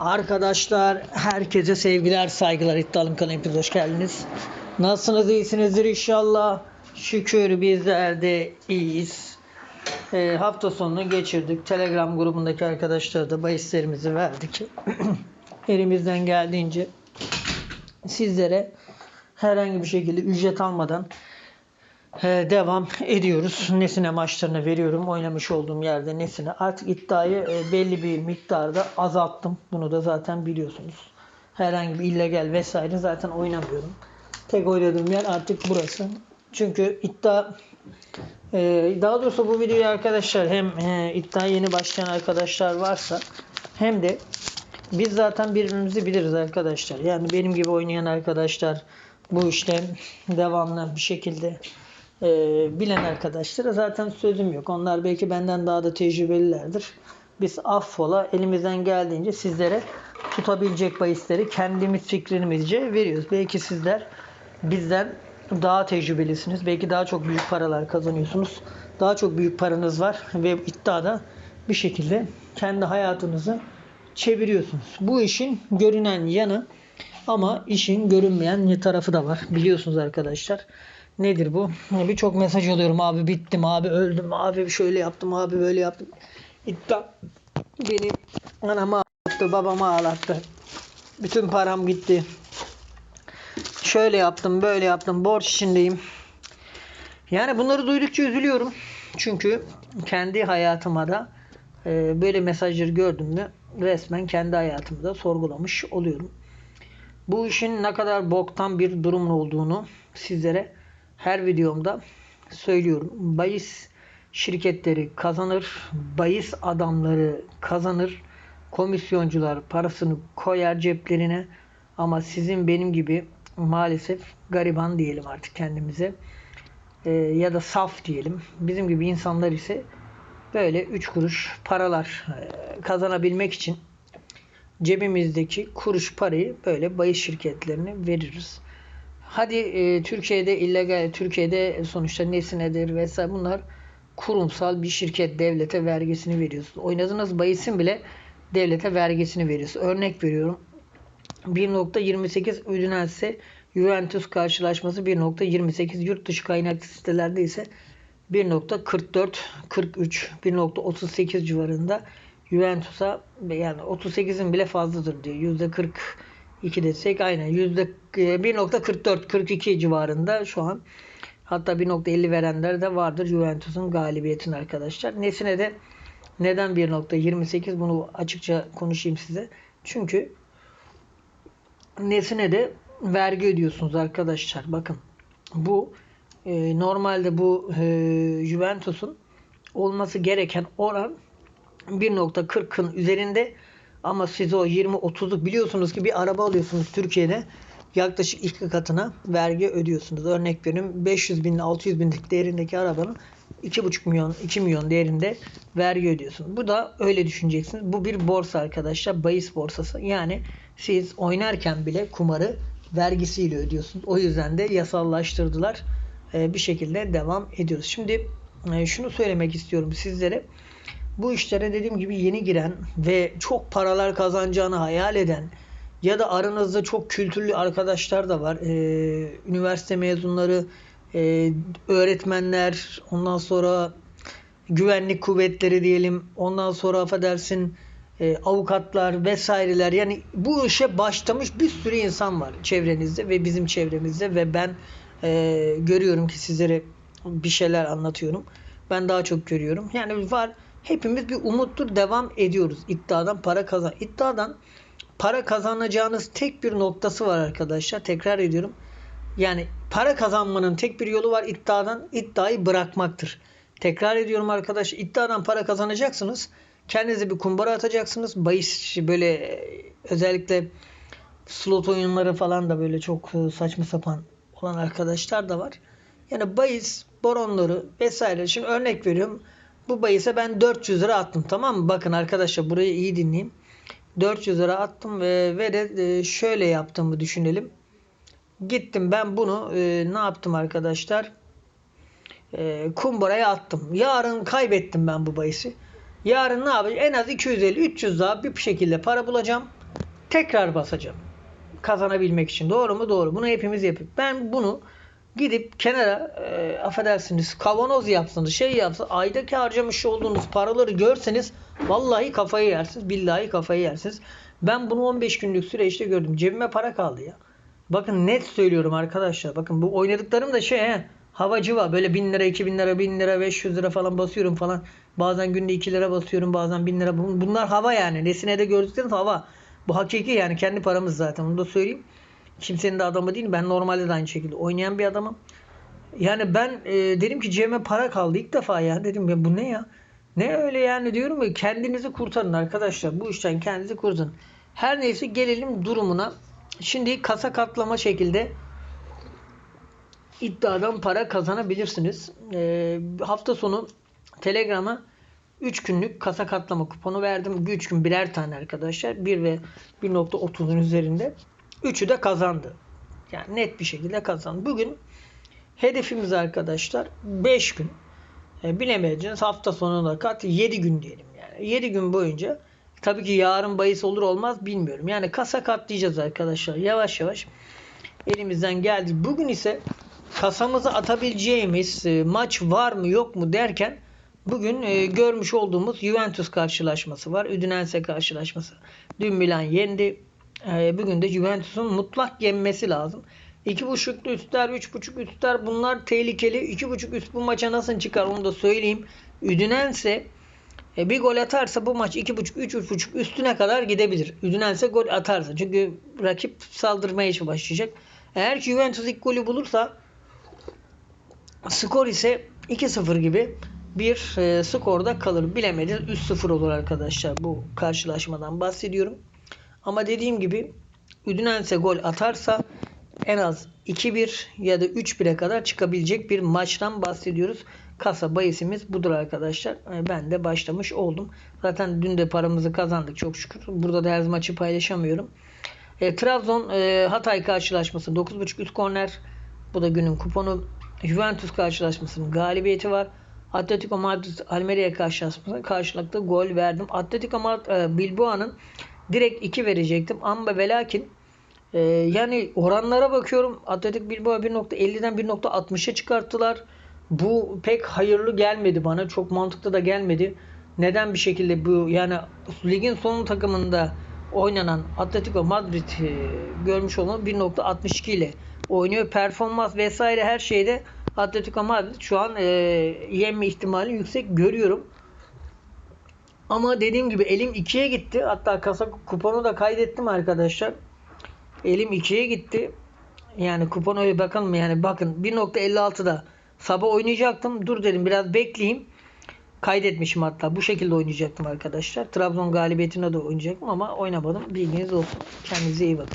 Arkadaşlar herkese sevgiler saygılar iddialım kanalına hepiniz hoş geldiniz. Nasılsınız iyisinizdir inşallah. Şükür bizler de iyiyiz. Ee, hafta sonunu geçirdik. Telegram grubundaki arkadaşlara da bahislerimizi verdik. Elimizden geldiğince sizlere herhangi bir şekilde ücret almadan devam ediyoruz. Nesine maçlarını veriyorum. Oynamış olduğum yerde Nesine. Artık iddiayı e, belli bir miktarda azalttım. Bunu da zaten biliyorsunuz. Herhangi bir illegal vesaire zaten oynamıyorum. Tek oynadığım yer artık burası. Çünkü iddia e, daha doğrusu bu videoyu arkadaşlar hem e, iddiaya yeni başlayan arkadaşlar varsa hem de biz zaten birbirimizi biliriz arkadaşlar. Yani benim gibi oynayan arkadaşlar bu işten devamlı bir şekilde e, bilen arkadaşlara zaten sözüm yok. Onlar belki benden daha da tecrübelilerdir. Biz affola elimizden geldiğince sizlere tutabilecek bahisleri kendimiz fikrimizce veriyoruz. Belki sizler bizden daha tecrübelisiniz. Belki daha çok büyük paralar kazanıyorsunuz. Daha çok büyük paranız var ve iddiada bir şekilde kendi hayatınızı çeviriyorsunuz. Bu işin görünen yanı ama işin görünmeyen tarafı da var. Biliyorsunuz arkadaşlar. Nedir bu? Birçok mesaj alıyorum. Abi bittim, abi öldüm, abi şöyle yaptım, abi böyle yaptım. İddia beni anamı ağlattı, babamı ağlattı. Bütün param gitti. Şöyle yaptım, böyle yaptım, borç içindeyim. Yani bunları duydukça üzülüyorum. Çünkü kendi hayatıma da e, böyle mesajları gördüm mü resmen kendi hayatımı da sorgulamış oluyorum. Bu işin ne kadar boktan bir durum olduğunu sizlere her videomda söylüyorum. Bayis şirketleri kazanır, bayis adamları kazanır, komisyoncular parasını koyar ceplerine ama sizin benim gibi maalesef gariban diyelim artık kendimize e, ya da saf diyelim. Bizim gibi insanlar ise böyle 3 kuruş paralar e, kazanabilmek için cebimizdeki kuruş parayı böyle bahis şirketlerine veririz. Hadi e, Türkiye'de illegal, Türkiye'de sonuçta nesinedir vesaire bunlar kurumsal bir şirket devlete vergisini veriyorsun. Oynadığınız bahisin bile devlete vergisini veriyorsun. Örnek veriyorum. 1.28 Udinese Juventus karşılaşması 1.28 yurt dışı kaynaklı sitelerde ise 1.44 43 1.38 civarında Juventus'a yani 38'in bile fazladır diyor. %42 desek aynen yüzde 1.44 42 civarında şu an. Hatta 1.50 verenler de vardır Juventus'un galibiyetin arkadaşlar. Nesine de neden 1.28 bunu açıkça konuşayım size. Çünkü Nesine de vergi ödüyorsunuz arkadaşlar. Bakın bu e, normalde bu e, Juventus'un olması gereken oran 1.40'ın üzerinde ama siz o 20-30'luk biliyorsunuz ki bir araba alıyorsunuz Türkiye'de yaklaşık iki katına vergi ödüyorsunuz. Örnek veriyorum 500 bin 600 binlik değerindeki arabanın 2,5 milyon 2 milyon değerinde vergi ödüyorsunuz. Bu da öyle düşüneceksiniz. Bu bir borsa arkadaşlar. Bahis borsası. Yani siz oynarken bile kumarı vergisiyle ödüyorsunuz. O yüzden de yasallaştırdılar. Ee, bir şekilde devam ediyoruz. Şimdi e, şunu söylemek istiyorum sizlere. Bu işlere dediğim gibi yeni giren ve çok paralar kazanacağını hayal eden ya da aranızda çok kültürlü arkadaşlar da var. Ee, üniversite mezunları, e, öğretmenler, ondan sonra güvenlik kuvvetleri diyelim, ondan sonra affedersin e, avukatlar vesaireler yani bu işe başlamış bir sürü insan var çevrenizde ve bizim çevremizde ve ben e, görüyorum ki sizlere bir şeyler anlatıyorum. Ben daha çok görüyorum. Yani var hepimiz bir umuttur devam ediyoruz. İddiadan para kazan. İddiadan para kazanacağınız tek bir noktası var arkadaşlar. Tekrar ediyorum. Yani para kazanmanın tek bir yolu var iddiadan iddiayı bırakmaktır. Tekrar ediyorum arkadaş iddiadan para kazanacaksınız. Kendinize bir kumbara atacaksınız. Bahis böyle özellikle slot oyunları falan da böyle çok saçma sapan olan arkadaşlar da var. Yani bahis, boronları vesaire. Şimdi örnek veriyorum. Bu bahise ben 400 lira attım tamam mı? Bakın arkadaşlar burayı iyi dinleyin. 400 lira attım ve, ve de şöyle yaptığımı düşünelim. Gittim ben bunu e, ne yaptım arkadaşlar? E, kumbaraya attım. Yarın kaybettim ben bu bahisi. Yarın ne yapacağım? En az 250-300 daha bir şekilde para bulacağım. tekrar basacağım. Kazanabilmek için. Doğru mu? Doğru. Bunu hepimiz yapıyoruz. Ben bunu gidip kenara e, affedersiniz kavanoz yapsanız şey yapsanız aydaki harcamış olduğunuz paraları görseniz vallahi kafayı yersiniz. Billahi kafayı yersiniz. Ben bunu 15 günlük süreçte gördüm. Cebime para kaldı ya. Bakın net söylüyorum arkadaşlar. Bakın bu oynadıklarım da şey he, havacı var. Böyle 1000 lira, 2000 lira, 1000 lira, 500 lira falan basıyorum falan. Bazen günde 2 lira basıyorum, bazen 1000 lira. Bun- Bunlar hava yani. Nesinede gördükleriniz hava. Bu hakiki yani kendi paramız zaten. Onu da söyleyeyim. Kimsenin de adamı değil. Ben normalde de aynı şekilde oynayan bir adamım. Yani ben e, dedim ki cebime para kaldı ilk defa ya. Dedim ya bu ne ya? Ne öyle yani diyorum ya kendinizi kurtarın arkadaşlar. Bu işten kendinizi kurtarın. Her neyse gelelim durumuna. Şimdi kasa katlama şekilde iddiadan para kazanabilirsiniz. Ee, hafta sonu Telegram'a 3 günlük kasa katlama kuponu verdim. 3 gün birer tane arkadaşlar. 1 ve 1.30'un üzerinde. Üçü de kazandı. Yani net bir şekilde kazandı. Bugün hedefimiz arkadaşlar 5 gün. E, bilemeyeceğiz. Hafta sonuna kat 7 gün diyelim yani. 7 gün boyunca tabii ki yarın bahis olur olmaz bilmiyorum. Yani kasa katlayacağız arkadaşlar. Yavaş yavaş elimizden geldi. Bugün ise kasamıza atabileceğimiz e, maç var mı yok mu derken bugün e, görmüş olduğumuz Juventus karşılaşması var. Udinese karşılaşması. Dün Milan yendi. E, bugün de Juventus'un mutlak yenmesi lazım. 2.5'lü üstler, 3.5 üstler bunlar tehlikeli. 2.5 üst bu maça nasıl çıkar onu da söyleyeyim. Udinese e, bir gol atarsa bu maç 2.5 3.5 üstüne kadar gidebilir. Udinese gol atarsa. Çünkü rakip saldırmaya başlayacak. Eğer ki Juventus ilk golü bulursa skor ise 2-0 gibi bir e, skorda kalır. Bilemediniz 3-0 olur arkadaşlar. Bu karşılaşmadan bahsediyorum. Ama dediğim gibi Udinese gol atarsa en az 2-1 ya da 3-1'e kadar çıkabilecek bir maçtan bahsediyoruz. Kasa bayisimiz budur arkadaşlar. E, Ben de başlamış oldum. Zaten dün de paramızı kazandık çok şükür. Burada da her maçı paylaşamıyorum. E, Trabzon e, Hatay karşılaşması 9.5 üst korner. Bu da günün kuponu. Juventus karşılaşmasının galibiyeti var. Atletico Madrid Almeria karşılaşmasında karşılıklı gol verdim. Atletico Madrid e, Bilbao'nun direkt 2 verecektim. Ama ve lakin e, yani oranlara bakıyorum. Atletico Bilbao 1.50'den 1.60'a çıkarttılar. Bu pek hayırlı gelmedi bana. Çok mantıklı da gelmedi. Neden bir şekilde bu yani ligin son takımında oynanan Atletico Madrid e, görmüş olan 1.62 ile oynuyor. Performans vesaire her şeyde Atletico Madrid şu an e, yenme ihtimali yüksek görüyorum. Ama dediğim gibi elim 2'ye gitti. Hatta kasa kuponu da kaydettim arkadaşlar. Elim 2'ye gitti. Yani kupon öyle bakalım yani bakın 1.56'da sabah oynayacaktım. Dur dedim biraz bekleyeyim. Kaydetmişim hatta. Bu şekilde oynayacaktım arkadaşlar. Trabzon galibiyetine de oynayacaktım ama oynamadım. Bilginiz olsun. Kendinize iyi bakın.